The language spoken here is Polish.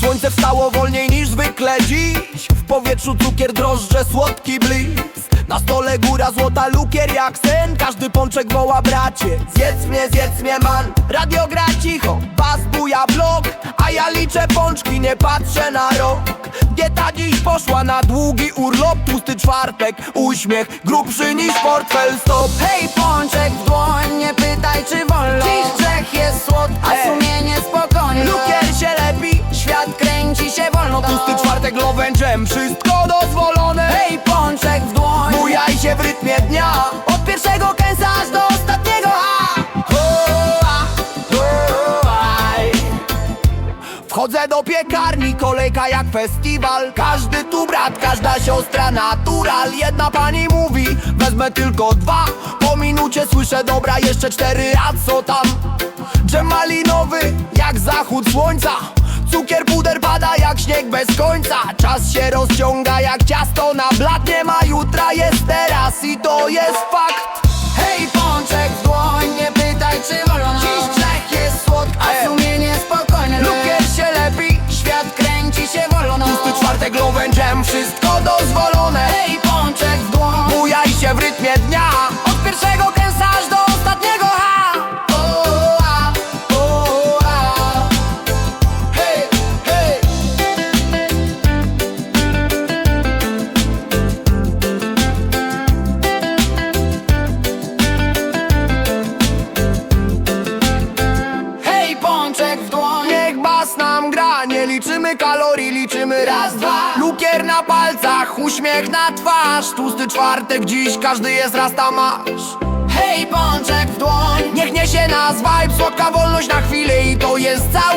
Słońce wstało wolniej niż zwykle dziś. W powietrzu cukier, drożdże, słodki bliz Na stole góra złota lukier jak sen. Każdy pączek woła bracie Zjedz mnie, zjedz mnie man. Radio gra cicho, bas buja blok. A ja liczę pączki, nie patrzę na rok. Dieta dziś poszła na długi urlop Tłusty czwartek, uśmiech Grubszy niż portfel, stop. Hej, Wszystko dozwolone. Hej, pączek w dłoń. Bujaj się w rytmie dnia. Od pierwszego kęsa aż do ostatniego. O, a, o, aj. Wchodzę do piekarni, kolejka jak festiwal. Każdy tu brat, każda siostra natural. Jedna pani mówi, wezmę tylko dwa. Po minucie słyszę, dobra, jeszcze cztery, a co tam? Dżem malinowy, jak zachód słońca. Cukier, śnieg bez końca. Czas się rozciąga jak ciasto na blat. Nie ma jutra, jest teraz i to jest liczymy kalorii, liczymy raz, dwa. Lukier na palcach, uśmiech na twarz. Tłusty czwartek, dziś każdy jest raz tam masz. Hej, pączek w dłoń. Niech niesie nas vibe, słodka wolność na chwilę I to jest cały